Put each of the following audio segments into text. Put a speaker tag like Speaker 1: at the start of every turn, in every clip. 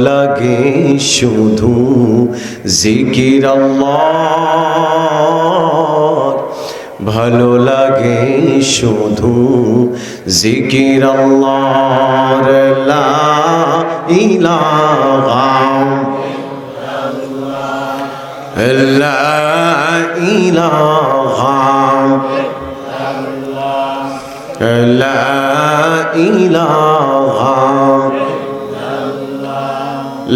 Speaker 1: লাগে শুধু জিকির ভালো লাগে শুধু জিকির লা ইলাহা ইলাহা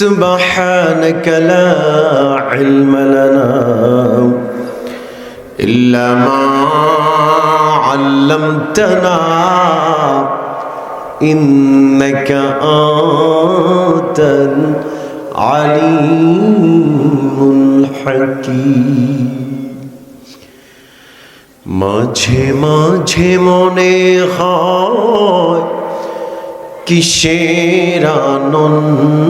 Speaker 1: سبحانك لا علم لنا إلا ما علمتنا إنك أنت العليم الحكيم মাঝে মাঝে মনে হয় কিসের আনন্দ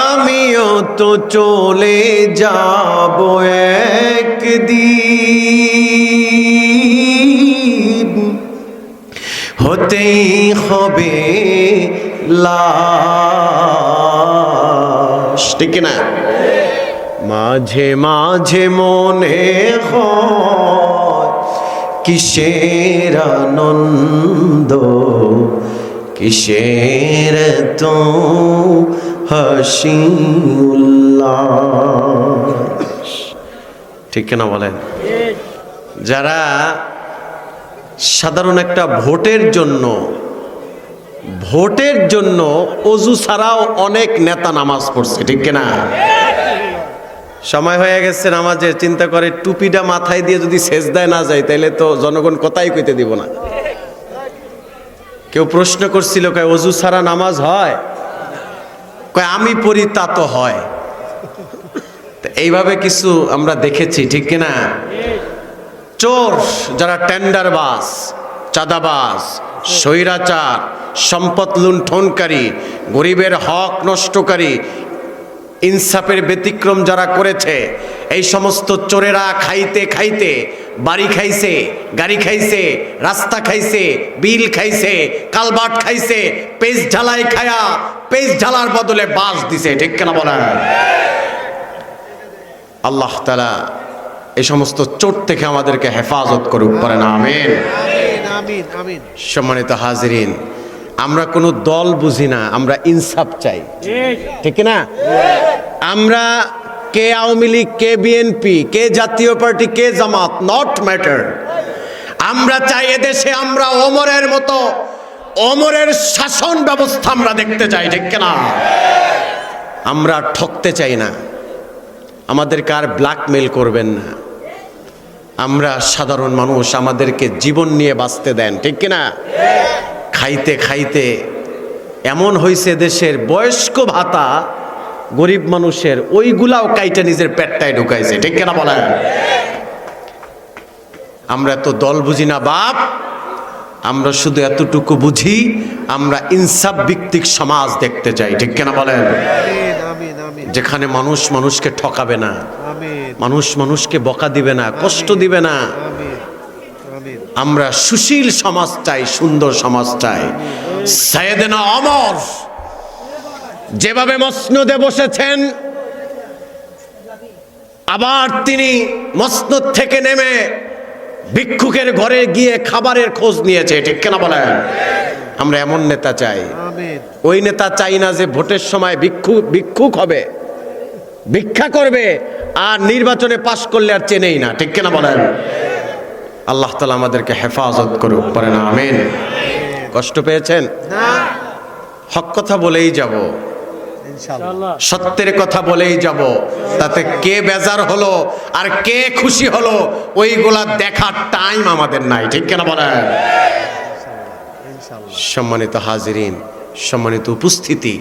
Speaker 1: আমিও তো চলে যাব একদিন। হতেই হবে ঠিক না মাঝে মাঝে মনে হয় কিসের আনন্দ, কিসের তো হাসি ঠিক না বলেন? যারা সাধারণ একটা ভোটের জন্য ভোটের জন্য অজু ছাড়াও অনেক নেতা নামাজ পড়ছে, ঠিক না সময় হয়ে গেছে নামাজে, চিন্তা করে টুপিটা মাথায় দিয়ে যদি সেজদায় না যায় তাহলে তো জনগণ কোথায় কইতে দিব না। কেউ প্রশ্ন করছিল, কয়, অজু ছাড়া নামাজ হয়? কয়, আমি পড়ি তা তো হয় এইভাবে কিছু আমরা দেখেছি, ঠিক কিনা? চোর যারা টেন্ডার বাস চাঁদাবাজ, স্বৈরাচার, সম্পদ লুণ্ঠনকারী, গরিবের হক নষ্টকারী, ইনসাফের ব্যতিক্রম যারা করেছে, এই সমস্ত চোরেরা খাইতে খাইতে বাড়ি খাইছে গাড়ি খাইছে রাস্তা খাইছে বিল খাইছে কালবাট খাইছে পেজ ঢালাই খায়া পেজ ঢালার বদলে বাস দিছে ঠিক কেনা বলেন? আল্লাহ তালা এই সমস্ত চোট থেকে আমাদেরকে হেফাজত করুক পারে না আমিন
Speaker 2: আমিন
Speaker 1: সম্মানিত হাজিরিন আমরা কোনো দল বুঝি না আমরা ইনসাফ চাই ঠিক। না আমরা কে আওয়ামী লীগ, কে বিএনপি, কে জাতীয় পার্টি, কে জামাত নট ম্যাটার আমরা চাই এদেশে আমরা ওমরের মতো ওমরের শাসন ব্যবস্থা আমরা দেখতে চাই, ঠিক না আমরা ঠকতে চাই না। আমাদেরকে আর ব্ল্যাকমেল করবেন না। আমরা সাধারণ মানুষ, আমাদেরকে জীবন নিয়ে বাঁচতে দেন, ঠিক কিনা? খাইতে খাইতে এমন হয়েছে দেশের বয়স্ক ভাতা গরিব মানুষের ওইগুলাও কাইটা নিজের পেটটায় ঢুকাইছে ঠিক কিনা বলেন? আমরা তো দল বুঝি না বাপ আমরা শুধু এতটুকু বুঝি আমরা ইনসাফ ভিত্তিক সমাজ দেখতে চাই ঠিক কিনা বলেন? যেখানে মানুষ মানুষকে ঠকাবে না মানুষ মানুষকে বকা দিবে না কষ্ট দিবে না। আমরা সুশীল সমাজ চাই সুন্দর সমাজ চাই। সাইয়েদেনা অমর যেভাবে মসনদে বসেছেন আবার তিনি মসনদ থেকে নেমে ভিক্ষুকের ঘরে গিয়ে খাবারের খোঁজ নিয়েছে ঠিক কেনা বলেন? আমরা এমন নেতা চাই। ওই নেতা চাই না যে ভোটের সময় ভিক্ষু ভিক্ষুক হবে ভিক্ষা করবে আর নির্বাচনে পাশ করলে আর চেনেই না ঠিক কিনা বলেন? আল্লাহ তালা আমাদেরকে হেফাজত করুক পারেন আমেন। কষ্ট পেয়েছেন?
Speaker 2: না।
Speaker 1: হক কথা বলেই যাব। সত্যের কথা বলেই যাব। তাতে কে বেজার হলো আর কে খুশি হলো ওইগুলা দেখার টাইম আমাদের নাই ঠিক কেনা বলেন? সম্মানিত হাজিরিন সম্মানিত উপস্থিতি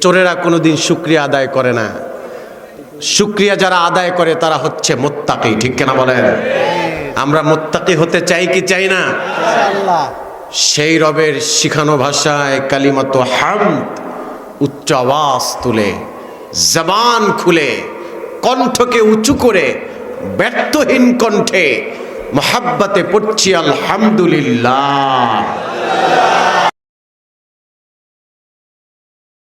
Speaker 1: চোরেরা কোনোদিন শুক্রিয়া আদায় করে না। শুক্রিয়া যারা আদায় করে তারা হচ্ছে মোত্তাকি ঠিক কেনা বলেন? আমরা মোত্তাকি হতে চাই কি চাই না? সেই রবের শিখানো ভাষায় কালিমাত হামদ উচ্চ আওয়াজ তুলে জবান খুলে কণ্ঠকে উঁচু করে ব্যর্থহীন কণ্ঠে মোহাব্বাতে পড়ছি আলহামদুলিল্লাহ।